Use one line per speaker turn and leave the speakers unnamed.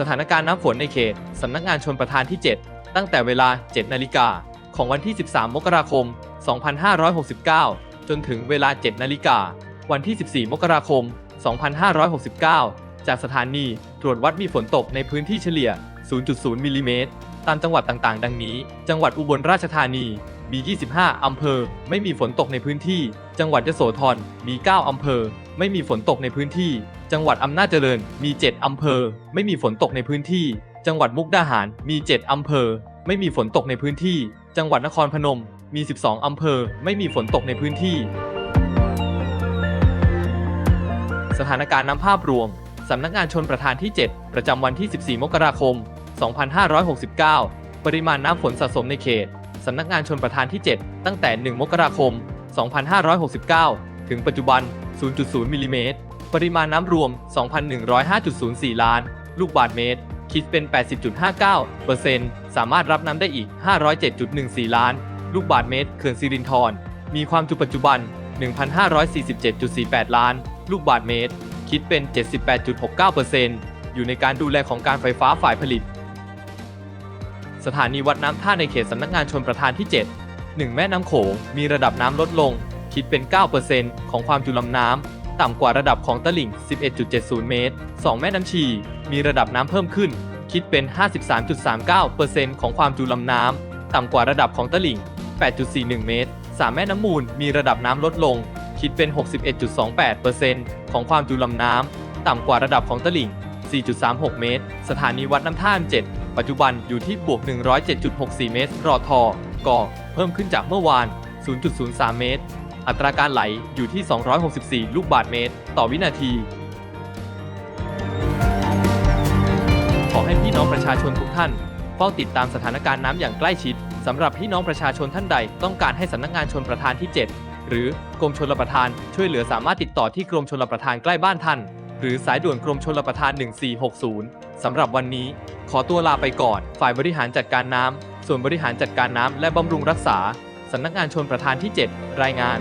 สถานการณ์น้ำฝนในเขตสำนักงานชนประทานที่ 7 ตั้งแต่เวลา 7 นาฬิกาของวันที่ 13 มกราคม 2569 จนถึงเวลา 7 นาฬิกา วันที่ 14 มกราคม 2569 จากสถานีตรวจวัดมีฝนตกในพื้นที่เฉลี่ย 0.0 มิลลิเมตร ตามจังหวัดต่างๆ ดังนี้ จังหวัดอุบลราชธานี มี25 อำเภอ ไม่มีฝนตกในพื้นที่ จังหวัดยโสธร มี 9 อำเภอ ไม่มีฝนตกในพื้นที่ จังหวัดอำนาจเจริญ มี 7 อำเภอ ไม่มีฝนตกในพื้นที่ จังหวัดมุกดาหาร มี 7 อำเภอ ไม่มีฝนตกในพื้นที่ จังหวัดนครพนม มี 12 อำเภอ ไม่มีฝนตกในพื้นที่ สถานการณ์น้ำภาพรวม สำนักงานชนประทานที่ 7 ประจำวันที่ 14 มกราคม 2569 ปริมาณน้ำฝนสะสมในเขต สำนักงานชนประทานที่ 7 ตั้งแต่ 1 มกราคม 2569 ถึงปัจจุบัน 0.0มิลลิเมตร ปริมาณน้ำรวม 2,105.04 ล้าน ลูกบาศก์เมตร คิดเป็น 80.59%สามารถรับน้ำได้อีก 507.14 ล้าน ลูกบาศก์เมตร เขื่อนสิรินธร มีความจุปัจจุบัน 1,547.48 ล้าน ลูกบาศก์เมตร คิดเป็น 78.69%อยู่ในการดูแลของการไฟฟ้าฝ่ายผลิต สถานีวัดน้ำท่าในเขตสำนักงานชนประทานที่ 7 1 แม่น้ำโขงมีระดับน้ำลดลง คิดเป็น 9%ของความจุลำน้ำ ต่ำกว่าระดับของตลิ่ง 11.70 เมตร 2 แม่น้ำชี มีระดับน้ำเพิ่มขึ้น คิดเป็น 53.39%ของความจุลำน้ำ ต่ำกว่าระดับของตลิ่ง 8.41 เมตร 3 แม่น้ำมูล มีระดับน้ำลดลง คิดเป็น 61.28%ของความจุลำน้ำ ต่ำกว่าระดับของตลิ่ง 4.36 เมตร สถานีวัดน้ำท่าน7 ปัจจุบันอยู่ที่บวก 107.64 เมตรรอทอกอเพิ่มขึ้นจากเมื่อวาน 0.03 เมตร อัตราการไหลอยู่ที่ 264 ลูกบาศก์เมตร ต่อวินาที ขอให้พี่น้องประชาชนทุกท่านเฝ้าติดตามสถานการณ์น้ำอย่างใกล้ชิดสำหรับพี่น้องประชาชนท่านใดต้องการให้สำนักงานชนประทานที่ 7 หรือกรมชลประทานช่วยเหลือสามารถติดต่อที่กรมชลประทานใกล้บ้านท่าน หรือสายด่วนกรมชลประทาน 1460 สำหรับวันนี้ ขอตัวลาไปก่อน ฝ่ายบริหารจัดการน้ำส่วนบริหารจัดการน้ำและบำรุงรักษาสำนักงานชนประธานที่ 7 รายงาน